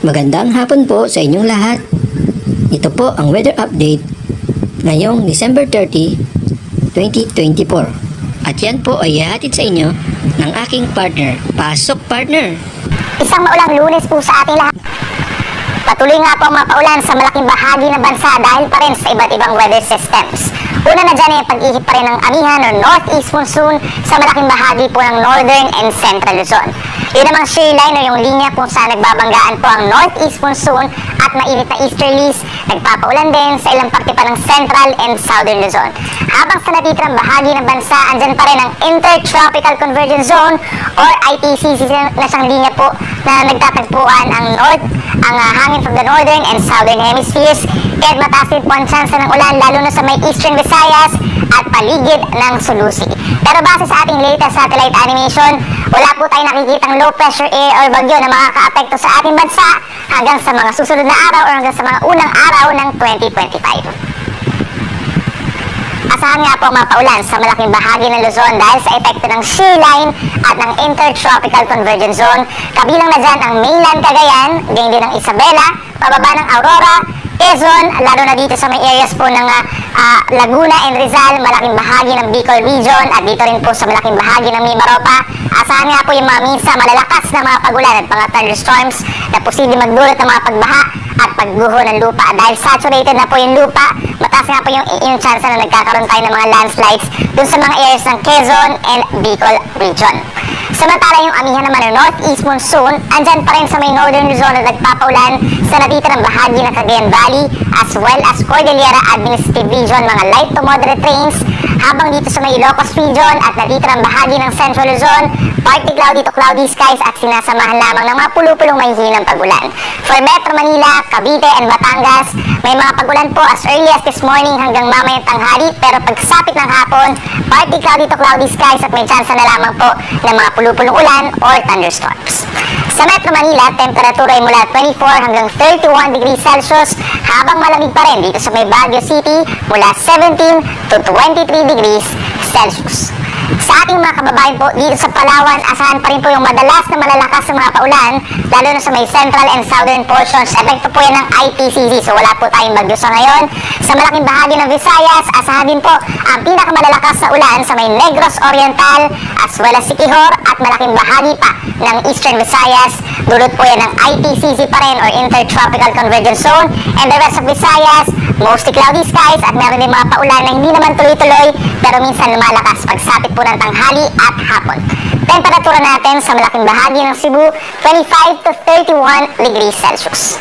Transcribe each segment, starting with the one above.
Magandang hapon po sa inyong lahat. Ito po ang weather update ngayong December 30, 2024. At yan po ay ihatid sa inyo ng aking partner. Pasok partner! Isang maulang lunes po sa ating lahat. Patuloy nga po ang mga sa malaking bahagi ng bansa dahil pa rin sa iba't ibang weather systems. Una na dyan ay pag-ihip pa rin ng amihan o northeast monsoon sa malaking bahagi po ng northern and central Luzon. Yun namang shear line o yung linya kung saan nagbabanggaan po ang northeast monsoon at mainit na easterlies, nagpapaulan din sa ilang parte pa ng central and southern Luzon. Habang sa natitirang bahagi ng bansa, andyan pa rin ang Intertropical Convergence Zone or ITCC na siyang linya po na nagtatagpuan ang north, ang ah, hangin from the northern and southern hemispheres. Kaya mataas din po ang chance ng ulan lalo na sa may eastern Visayas at paligid ng Sulusi. Pero base sa ating latest satellite animation, wala po tayong nakikitang low pressure air or bagyo na makakaapekto sa ating bansa hanggang sa mga susunod na araw or hanggang sa mga unang araw ng 2025. Asahan nga po ang mga paulan sa malaking bahagi ng Luzon dahil sa epekto ng shear line at ng Intertropical Convergence Zone. Kabilang na dyan ang mainland Cagayan, ganyan din ang Isabela, pababa ng Aurora, Quezon, lalo na dito sa may areas po ng ah, Laguna and Rizal, malaking bahagi ng Bicol Region at dito rin po sa malaking bahagi ng Mimaropa. Asahan nga po yung mga minsa malalakas na mga pagulan at mga thunderstorms na posibleng magdulot ng mga pagbaha at pagguho ng lupa dahil saturated na po yung lupa mataas nga po yung, yung chance na nagkakaroon tayo ng mga landslides dun sa mga areas ng Quezon and Bicol region. Samantala yung amihan naman ng northeast monsoon, andyan pa rin sa may northern Luzon na nagpapaulan sa natitirang bahagi ng Cagayan Valley as well as Cordillera Administrative Region, mga light to moderate rains, habang dito sa may Ilocos region at natitirang bahagi ng Central Luzon, partly cloudy to cloudy skies at sinasamahan lamang ng mga pulupulong may hinang pagulan. For Metro Manila, Cavite and Batangas, may mga pagulan po as early as this morning hanggang mamayang tanghali pero pagsapit ng hapon, partly cloudy to cloudy skies at may chance na lamang po ng mga pulupulong ulan or thunderstorms. Sa Metro Manila, temperatura ay mula 24 hanggang 31 degrees Celsius habang malamig pa rin dito sa may Baguio City mula 17 to 23 degrees Celsius. Sa ating mga kababayan po dito sa Palawan, asahan pa rin po yung madalas na malalakas na mga paulan, lalo na sa may central and southern portions. Epekto po yan ng ITCZ, so wala po tayong bagyo sa ngayon. Sa malaking bahagi ng Visayas, asahan din po ang pinakamalalakas na ulan sa may Negros Oriental, as well as Siquijor, at malaking bahagi pa ng Eastern Visayas. Dulot po yan ng ITCZ pa rin or Intertropical Convergence Zone. And the rest of Visayas, mostly cloudy skies at meron din mga paulan na hindi naman tuloy-tuloy pero minsan lumalakas pagsapit po ng tanghali at hapon. Temperatura natin sa malaking bahagi ng Cebu, 25 to 31 degrees Celsius.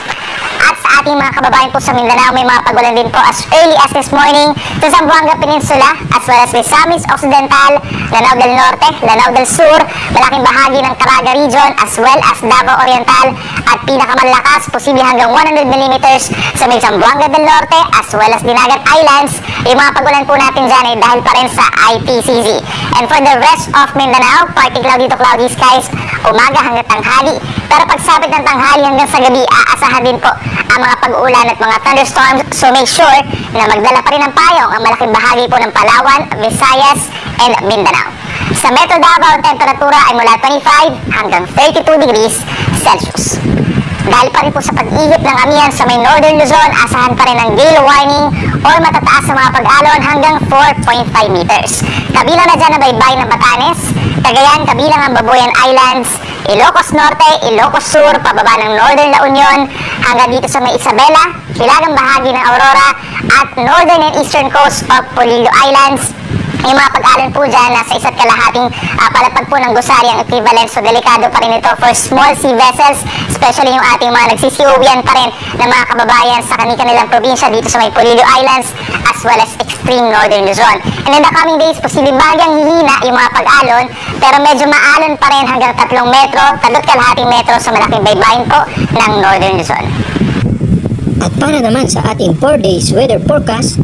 At sa ating mga kababayan po sa Mindanao, may mga pagulan din po as early as this morning sa Zamboanga Peninsula as well as Misamis Occidental, Lanao del Norte, Lanao del Sur, malaking bahagi ng Caraga Region as well as Davao Oriental at pinakamalakas, posible hanggang 100 millimeters sa may Zamboanga del Norte as well as Dinagat Islands. Yung mga pagulan po natin dyan ay dahil pa rin sa IPCZ. And for the rest of Mindanao, partly cloudy to cloudy skies, umaga hanggang tanghali. Pero pagsapit ng tanghali hanggang sa gabi, aasahan din po ang mga pag-uulan at mga thunderstorms. So make sure na magdala pa rin ng payong ang malaking bahagi po ng Palawan, Visayas, and Mindanao. Sa Metro Davao, ang temperatura ay mula 25 hanggang 32 degrees Celsius. Dahil pa rin po sa pag-ihip ng amihan sa may Northern Luzon, asahan pa rin ang gale warning or matataas na mga pag-alon hanggang 4.5 meters. Kabilang na dyan ang baybay ng Batanes, Cagayan kabilang ang Babuyan Islands, Ilocos Norte, Ilocos Sur, pababa ng Northern La Union, hanggang dito sa may Isabela, hilagang bahagi ng Aurora, at Northern and Eastern Coast of Polillo Islands, yung mga pag-alon po dyan, nasa isa't kalahating uh, palapag po ng gusari ang equivalent. So, delikado pa rin ito for small sea vessels, especially yung ating mga nagsisiuwian pa rin ng mga kababayan sa kanilang probinsya dito sa may Polillo Islands as well as extreme northern Luzon. And in the coming days, posibleng bagyang hihina yung mga pag-alon, pero medyo maalon pa rin hanggang 3 metro, talot kalahating metro sa malaking baybayin po ng northern Luzon. At para naman sa ating 4 days weather forecast,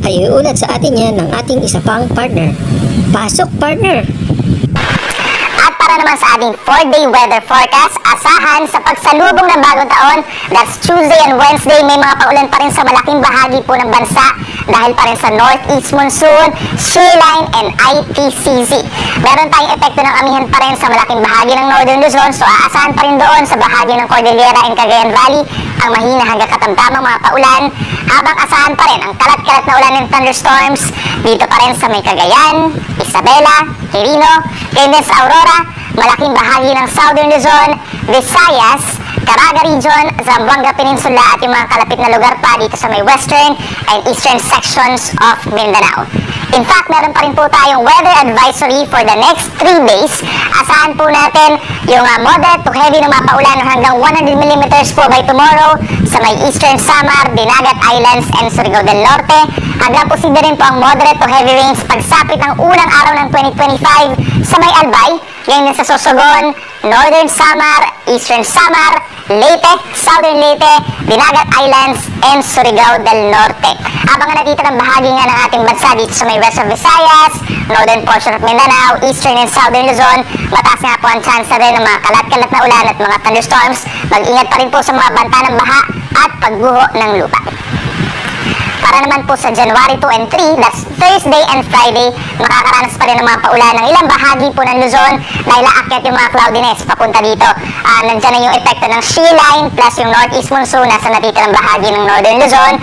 ay iulat sa atin yan ng ating isa pang partner. Pasok partner! Para naman sa ating 4-day weather forecast, asahan sa pagsalubong ng bagong taon, that's Tuesday and Wednesday, may mga paulan pa rin sa malaking bahagi po ng bansa. Dahil pa rin sa northeast monsoon, shear line, and IPCZ. Meron tayong epekto ng amihan pa rin sa malaking bahagi ng northern Luzon, so aasahan pa rin doon sa bahagi ng Cordillera and Cagayan Valley ang mahina hanggang katamtamang mga paulan, habang asahan pa rin ang kalat-kalat na ulan ng thunderstorms dito pa rin sa may Cagayan, Isabela, Quirino, sa Aurora, malaking bahagi ng Southern Luzon, Visayas, Caraga Region, Zamboanga Peninsula at yung mga kalapit na lugar pa dito sa may western and eastern sections of Mindanao. In fact, meron pa rin po tayong weather advisory for the next 3 days. Asahan po natin yung uh, moderate to heavy na mga paulan hanggang 100 millimeters po by tomorrow sa may eastern Samar, Dinagat Islands, and Surigao del Norte. Posible rin po ang moderate to heavy rains pagsapit ng unang araw ng 2025 sa may Albay, yan din sa Sosogon, Northern Samar, Eastern Samar, Leyte, Southern Leyte, Dinagat Islands, and Surigao del Norte. Habang natitira ng bahagi nga ng ating bansa dito sa may Western Visayas, Northern portion of Mindanao, Eastern and Southern Luzon, mataas nga po ang chance na rin ng mga kalat-kalat na ulan at mga thunderstorms. Mag-ingat pa rin po sa mga banta ng baha at pagguho ng lupa. Para naman po sa January 2 and 3, that's Thursday and Friday, makakaranas pa rin ng mga paulan ng ilang bahagi po ng Luzon dahil aakyat yung mga cloudiness papunta dito. Ah, nandyan na yung epekto ng shear line plus yung northeast monsoon nasa natitirang bahagi ng northern Luzon.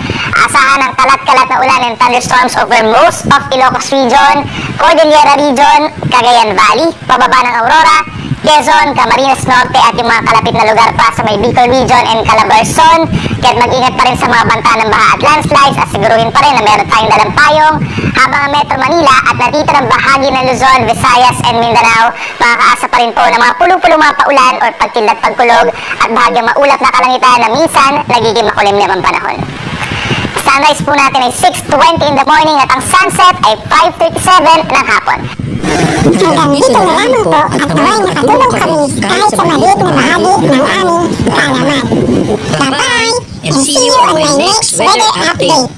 Asahan ng kalat-kalat na ulan and thunderstorms over most of Ilocos Region, Cordillera Region, Cagayan Valley, pababa ng Aurora, Quezon, Camarines Norte at yung mga kalapit na lugar pa sa may Bicol Region and Calabarzon. Kaya mag-ingat pa rin sa mga banta ng baha at landslides at siguruhin pa rin na meron tayong dalang payong habang ang Metro Manila at natitirang bahagi ng Luzon, Visayas and Mindanao makakaasa pa rin po ng mga pulong-pulong mga paulan or pagkilat pagkulog at bahagyang maulap na kalangitan na minsan nagiging makulimlim ang panahon. Sunrise po natin ay 6.20 in the morning at ang sunset ay 5.37 ng hapon. Hanggang dito na lamang po at naway nakatulong kami kahit sa maliit na bahagi ng aming kaalaman. Bye-bye and see you on my next weather update.